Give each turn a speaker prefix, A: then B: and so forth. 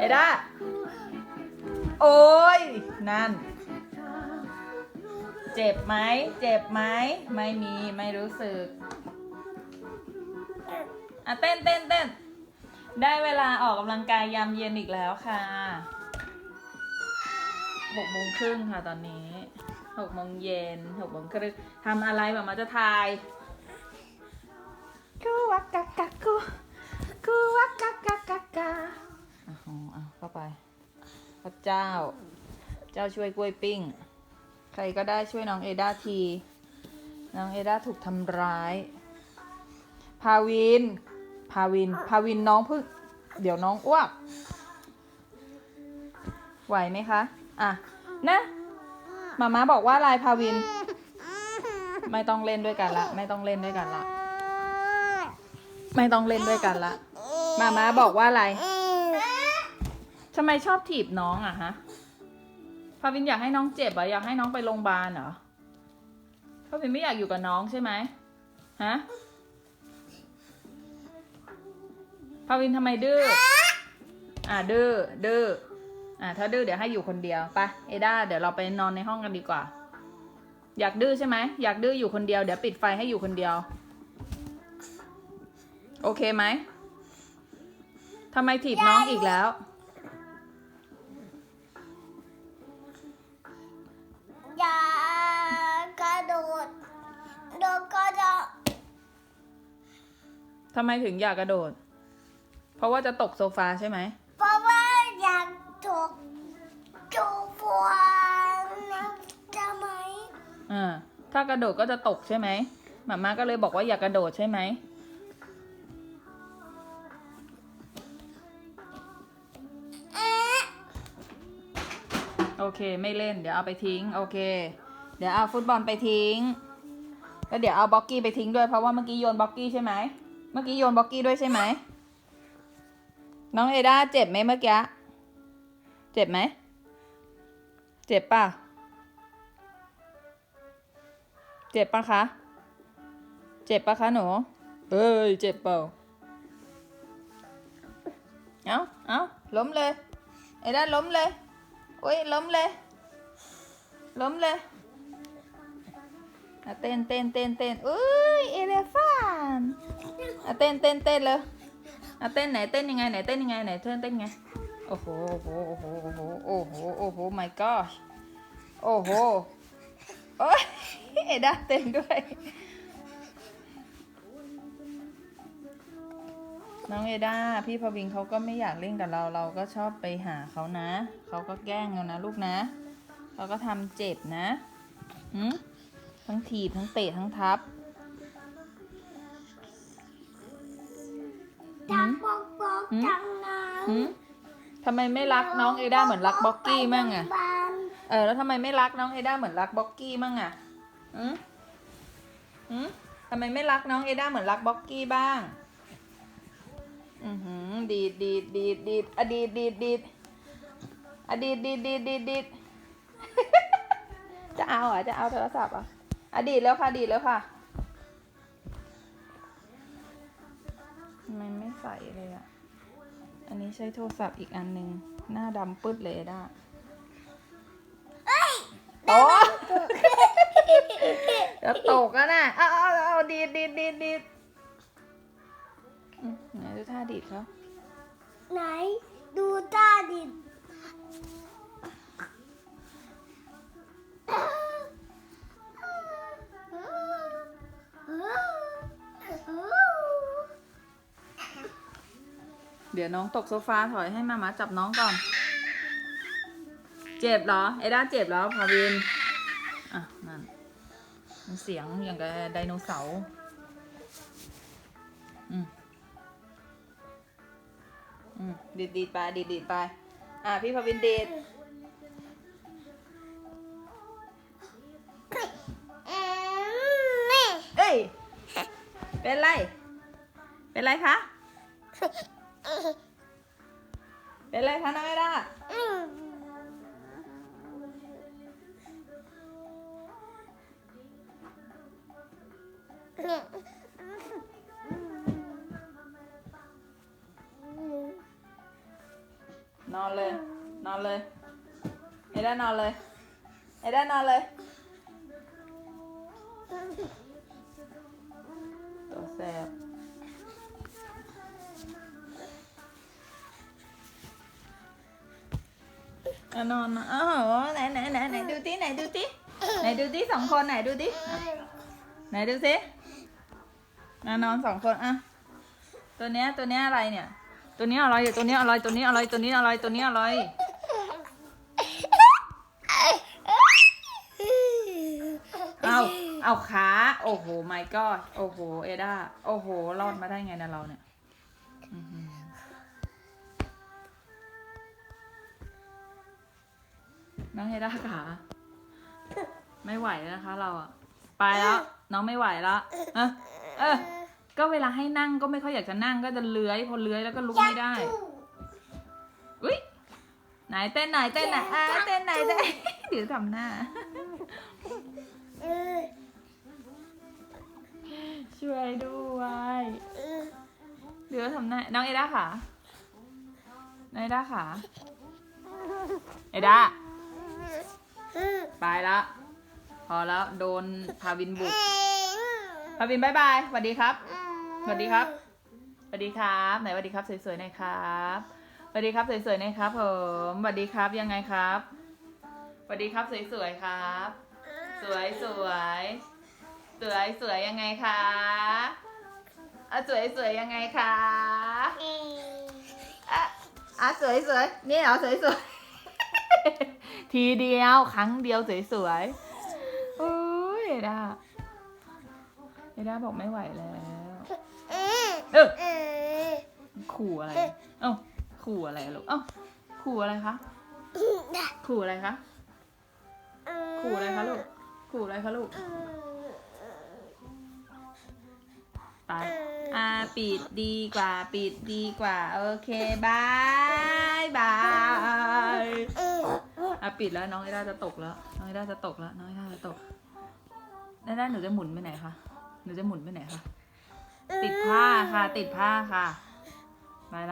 A: เอด้าโอ้ย นั่น เจ็บไหม เจ็บไหม ไม่มี ไม่รู้สึก อะเต้นเต้นเต้น ได้เวลาออกกำลังกายยามเย็นอีกแล้วค่ะหกโมงครึ่งค่ะตอนนี้หกโมงเย็นหกโมงครึ่งทำอะไรแบบมาจะทายกูวักกะกะกูกู ไปพระเจ้า เจ้าช่วยกล้วยปิ้ง ใครก็ได้ช่วยน้องเอดาที น้องเอดาถูกทำร้าย พาวิน พาวิน พาวินน้องเพิ่ง เดี๋ยวน้องอ้วก ไหวไหมคะ อะ นะ มาม่าบอกว่าลายพาวิน ไม่ต้องเล่นด้วยกันละ ไม่ต้องเล่นด้วยกันละ ไม่ต้องเล่นด้วยกันละ มาม่าบอกว่าอะไร ทำไมชอบถีบน้องอะฮะพาวินอยากให้น้องเจ็บเหรออยากให้น้องไปโรงพยาบาลเหรอพาวินไม่อยากอยู่กับน้องใช่ไหมฮะพาวินทำไมดื้ออ่าดื้อดื้ออ่าถ้าดื้อเดี๋ยวให้อยู่คนเดียวไปเอด้าเดี๋ยวเราไปนอนในห้องกันดีกว่า อยากดื้อใช่ไหมอยากดื้ออยู่คนเดียวเดี๋ยวปิดไฟให้อยู่คนเดียว โอเคไหมทำไมถีบน้องอีกแล้ว ทำไมถึงอยากกระโดด เพราะว่าจะตกโซฟาใช่ไหม
B: เพราะว่าอยากจกจูบวนนะทำไม
A: อ่าถ้ากระโดดก็จะตกใช่ไหมหมาม่าก็เลยบอกว่าอยากกระโดดใช่ไหม
B: เอ๊ะ
A: โอเคไม่เล่นเดี๋ยวเอาไปทิ้ง โอเค เดี๋ยวเอาฟุตบอลไปทิ้ง แล้วเดี๋ยวเอาบ็อกกี้ไปทิ้งด้วยเพราะว่าเมื่อกี้โยนบ็อกกี้ใช่ไหม เมื่อกี้โยนบ็อกกี้ด้วยใช่ไหม น้องเอด้าเจ็บไหมเมื่อกี้ เจ็บไหม เจ็บป่ะ เจ็บปะคะ เจ็บปะคะหนู เอ้ย เจ็บเปล่า เอาเอาล้มเลย เอด้าล้มเลย โอ้ยล้มเลย ล้มเลย อะเต้นเต้นเต้นเต้นอุ้ยเอเลฟานอะเต้นเต้นเต้นเลยอะเต้นไหนเต้นยังไงไหนเต้นยังไงไหนเต้นเต้นไงโอ้โหโอ้โหโอ้โหโอ้โหโอ้โหโอ้โห my gosh โอ้โหโอ้ยเอด้าเต้นด้วยน้องเอด้าพี่พวิงเขาก็ไม่อยากเล่นกับเราเราก็ชอบไปหาเขานะ เขาก็แกล้งเรานะลูกนะเขาก็ทำเจ็บนะหืม ทั้งถีบทั้งเตะทั้งทับ
B: จักบอกบอก
A: หืม
B: จังนะ
A: หืมทำไมไม่รักน้องเอด้าเหมือนรักบ็อกกี้มั่งอะ
B: ไปโรงพยาบาล
A: เออแล้วทำไมไม่รักน้องเอด้าเหมือนรักบ็อกกี้มั่งอะหืมหืมทำไมไม่รักน้องเอด้าเหมือนรักบ็อกกี้บ้าง อือหือดีดดีดดีดดีดอะดีดดีดดีดอะดีดดีดดีดดีดดีดจะเอาเหรอะจะเอาโทรศัพท์เหรอะ อะดีดแล้วค่ะดีดแล้วค่ะทำไมไม่ใส่เลยอะ อันนี้ใช้โทรศัพท์อีกอันหนึ่งหน้าดำปึ๊ดเลยด้าโตะเดี๋ยวตกแล้วนะเอาเอาเอาดีดดีดดีดดีดอืมไหนดูท่าดีดเขา
B: ไหนดูตาดิน
A: เดี๋ยวน้องตกโซฟาถอยให้มามาจับน้องก่อน เจ็บเหรอ เอด้าเจ็บแล้วพาวิน อะ นั่นมันเสียงอย่างกับไดโนเสาร์ อืม อืม ดีดดีดไป ดีดดีดไป อะ พี่พาวินดีดเอ้ย เป็นไร เป็นไรคะ เป็นไรคะน้องเอด้านนอนเลย นอนเลย เอด้านอนเลย เอด้านอนเลย อะนอนนะอ้าวไหนไหนไหนไหนดูติไหนดูติไหนดูติสองคนไหนดูติอะไหนดูสิอะนอนสองคนอะตัวเนี้ยตัวเนี้ยอะไรเนี่ย ตัวเนี้ยอะไรตัวเนี้ยอะไรตัวนี้อะไรตัวนี้อะไรตัวนี้อะไรเอาเอาขา โอ้โห my god โอ้โห เอด้า โอ้โห รอดมาได้ไงนะเราเนี่ย น้องเอด้าขาไม่ไหวแล้วนะคะ เราอะไปแล้วน้องไม่ไหวแล้วเออเออ ก็เวลาให้นั่งก็ไม่ค่อยอยากจะนั่งก็จะเลื้อยพอเลื้อยแล้วก็ลุกไม่ได้อุ้ยไหนเต้นไหนอยเต้นไหนอยอะเต้นไหนอยเต้นเดี๋ยวทำหน้าช่วยด้วยเดี๋ยวทำหน้าน้องเอด้าค่ะน้องเอด้าค่ะเอด้า ไปละพอแล้วโดนพาวินบุกพาวินบายบายสวัสดีครับสวัสดีครับสวัสดีครับไหนสวัสดีครับสวยๆหน่อยครับสวัสดีครับสวยๆหน่อยครับผมสวัสดีครับยังไงครับสวัสดีครับสวยๆครับ สวยสวยสวยสวยยังไงคะอะสวยสวยยังไงคะอะอะสวยสวยนี่เหรอสวยสวย ทีเดียวครั้งเดียวสวยสวยโอ้ยเอด้าเอด้าบอกไม่ไหวแล้วเออขู่อะไร เอ้าขู่อะไรลูกเอ้าขู่อะไรคะขู่อะไรคะขู่อะไรคะลูกขู่อะไรคะลูกไปอ่าปิดดีกว่า ปิดดีกว่า โอเค บาย บายอะ ปิดแล้วน้องไอด้าจะตกแล้ว น้องไอด้าจะตกแล้วน้องไอด้าจะตกไอด้าหนูจะหมุนไปไหนคะหนูจะหมุนไปไหนคะติดผ้าค่ะ ติดผ้าค่ะไปแล้ว